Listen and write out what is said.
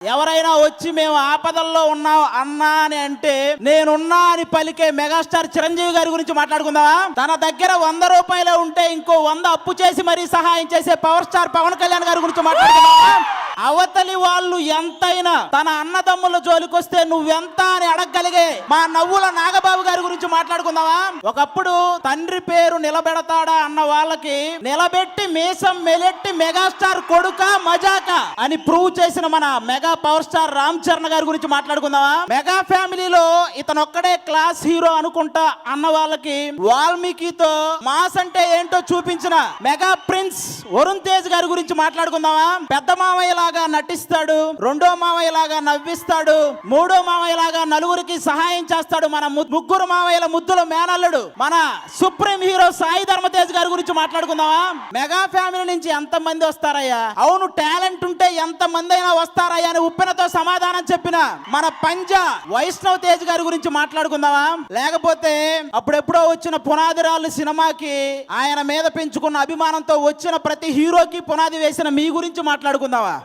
ఎవరైనా వచ్చి మేము ఆపదల్లో ఉన్నాం అన్నా అని అంటే నేనున్నా అని పలికే మెగాస్టార్ చిరంజీవి గారి గురించి మాట్లాడుకుందామా? తన దగ్గర వంద రూపాయలు ఉంటే ఇంకో వంద అప్పు చేసి మరీ సహాయం చేసే పవర్ స్టార్ పవన్ కళ్యాణ్ గారి గురించి మాట్లాడుకుందామా? అవతలి వాళ్ళు ఎంతైనా తన అన్నదమ్ముల జోలికొస్తే నువ్వెంత అని అడగగలిగే మా నవ్వుల నాగబాబు గారి గురించి మాట్లాడుకుందామా? ఒకప్పుడు తండ్రి పేరు నిలబెడతాడా అన్న వాళ్ళకి నిలబెట్టి మీసం మెలెట్టి మెగాస్టార్ కొడుక మజాక అని ప్రూవ్ చేసిన మన mega power star Ram Charan గారి గురించి మాట్లాడుకుందామా? మెగా ఫ్యామిలీలో ఇతను ఒక్కడే క్లాస్ హీరో అనుకుంటా అన్న వాళ్ళకి వాల్మీకితో మాస్ అంటే ఏంటో చూపించిన మెగా ప్రిన్స్ వరుణ్ తేజ్ గారి గురించి మాట్లాడుకుందామా? పెద్ద మామయ్యలా లాగా నటిస్తాడు రెండో మావయ్య లాగా నవ్విస్తాడు మూడో మావయ్య లాగా నలుగురికి సహాయం చేస్తాడు మన ముగ్గురు మావయ్యల ముద్దుల మేనల్లుడు. మన సుప్రీం హీరో సాయి ధర్మతేజ్ గారి గురించి మాట్లాడుకుందామా? మెగా ఫ్యామిలీ నుంచి ఎంత మంది వస్తారయ్యా? అవును టాలెంట్ ఉంటే ఎంత మంది అయినా వస్తారయ్యా అని ఉప్పెనతో సమాధానం చెప్పిన మన పంజా వైష్ణవ్ తేజ్ గారి గురించి మాట్లాడుకుందామా? లేకపోతే అప్పుడెప్పుడో వచ్చిన పునాదిరాళ్ళు సినిమాకి ఆయన మీద పెంచుకున్న అభిమానంతో వచ్చిన ప్రతి హీరోకి పునాది వేసిన మీ గురించి మాట్లాడుకుందామా?